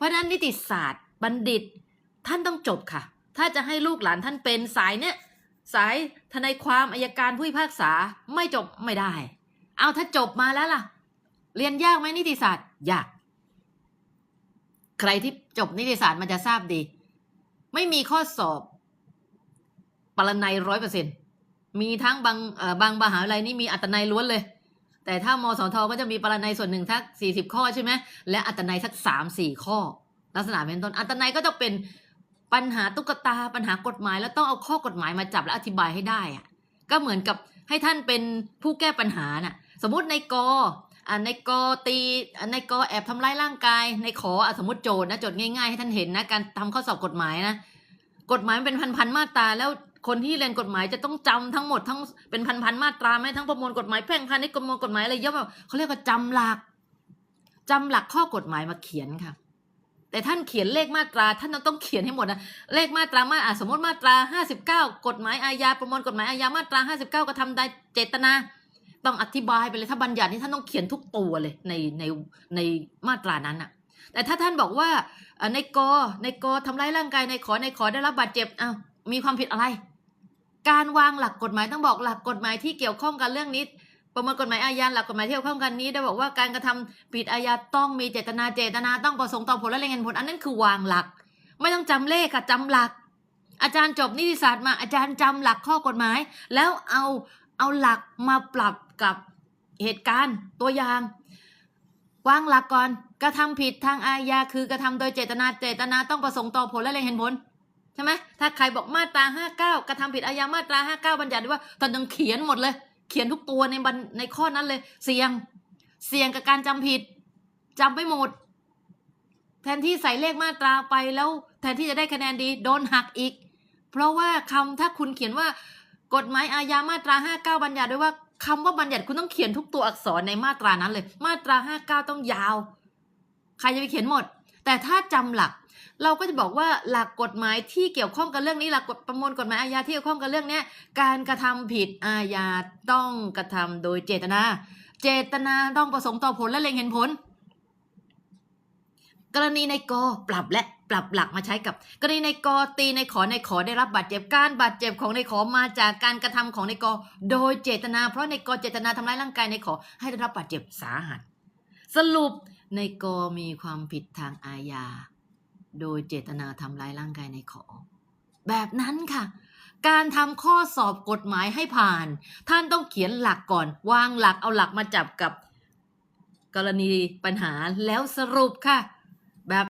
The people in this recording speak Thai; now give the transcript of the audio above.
เพราะนั้นนิติศาสตร์บัณฑิตท่านต้องจบค่ะ ถ้าจะให้ลูกหลานท่านเป็นสายเนี้ยสายทนายความอายการผู้พิพากษาไม่จบไม่ได้ เอาถ้าจบมาแล้วล่ะ เรียนยากไหมนิติศาสตร์ยาก ใครที่จบนิติศาสตร์มันจะทราบดี ไม่มีข้อสอบปรนัยร้อยเปอร์เซ็นมีทั้งบางบางมหาวิทยาลัยนี่มีอัตนัยล้วนเลย แต่ถ้ามสทก็จะมีปรนัยส่วนหนึ่งทักสี่สิบข้อใช่ไหมและอัตนัยสักสามสี่ข้อ ลักษณะเป็นต้นอัตนัยก็จะเป็นปัญหาตุ๊กตาปัญหากฎหมาย แล้วต้องเอาข้อกฎหมายมาจับและอธิบายให้ได้อะก็เหมือนกับให้ท่านเป็นผู้แก้ปัญหาน่ะ สมมติในกอ่าในกตีในกแอบทำร้ายร่างกาย ในขออสมมติโจทย์นะโจทย์ง่ายๆให้ท่านเห็นนะการทำข้อสอบกฎหมายนะกฎหมายมันเป็นพันๆมาตราแล้ว คนที่เรียนกฎหมายจะต้องจำทั้งหมดทั้งเป็นพันๆมาตราไหมทั้งประมวลกฎหมายแพ่งพาณิชย์ประมวลกฎหมายอะไรเยอะแบบเขาเรียกว่าจำหลักจำหลักข้อกฎหมายมาเขียนค่ะ แต่ท่านเขียนเลขมาตรา ท่านต้องเขียนให้หมดนะเลขมาตรามาอะสมมติมาตราห้าสิบเก้ากฎหมายอาญาประมวลกฎหมายอาญามาตราห้าสิบเก้ากระทำใดเจตนา ต้องอธิบายไปเลยถ้าบัญญัตินี่ท่านต้องเขียนทุกตัวเลยในในในมาตรานั้นอะแต่ถ้าท่านบอกว่าในกในกทำร้ายร่างกายในขอในขอได้รับบาดเจ็บอ้าวมีความผิดอะไร การวางหลักกฎหมายต้องบอกหลักกฎหมายที่เกี่ยวข้องกันเรื่องนี้ ประมวลกฎหมายอาญาหลักกฎหมายที่เกี่ยวข้องกันนี้ได้บอกว่าการกระทำผิดอาญาต้องมีเจตนาเจตนาต้องประสงค์ต่อผลและแรงเงินผลอันนั้นคือวางหลัก ไม่ต้องจำเลขค่ะจำหลัก อาจารย์จบนิติศาสตร์มาอาจารย์จำหลักข้อกฎหมาย แล้วเอาเอาหลักมาปรับกับเหตุการณ์ตัวอย่างวางหลักก่อนกระทำผิดทางอาญาคือกระทำโดยเจตนาเจตนาต้องประสงค์ต่อผลและแรงเห็นผล ช่ไหมถ้าใครบอกมาตราห้าเก้ากระทำผิดอาญามาตราห้าเก้าบัญญัติไว้ว่าตอนต้องเขียนหมดเลย เขียนทุกตัวในบันในข้อนั้นเลย เสี่ยง เสี่ยงกับการจำผิดจำไม่หมด แทนที่ใส่เลขมาตราไปแล้ว แทนที่จะได้คะแนนดีโดนหักอีก เพราะว่าคำถ้าคุณเขียนว่า กฎหมายอาญามาตราห้าเก้าบัญญัติไว้ว่าคำว่าบัญญัติคุณต้องเขียนทุกตัวอักษรในมาตรานั้นเลย มาตราห้าเก้าต้องยาว ใครจะไปเขียนหมด แต่ถ้าจำหลัก เราก็จะบอกว่าหลักกฎหมายที่เกี่ยวข้องกับเรื่องนี้หลักกฎประมวลกฎหมายอาญาที่เกี่ยวข้องกับเรื่องนี้การกระทำผิดอาญาต้องกระทำโดยเจตนา เจตนาต้องประสงค์ต่อผลและเล็งเห็นผล กรณีในกอปรับและปรับหลักมาใช้กับ กรณีในกอตีในขอในขอได้รับบาดเจ็บการบาดเจ็บของในขอมาจากการกระทำของในกอโดยเจตนาเพราะในกอเจตนาทำร้ายร่างกายในขอให้ได้รับบาดเจ็บสาหัส สรุปในกอมีความผิดทางอาญา โดยเจตนาทำร้ายร่างกายในขอ แบบนั้นค่ะ การทำข้อสอบกฎหมายให้ผ่าน ท่านต้องเขียนหลักก่อน วางหลักเอาหลักมาจับกับกรณีปัญหาแล้วสรุปค่ะ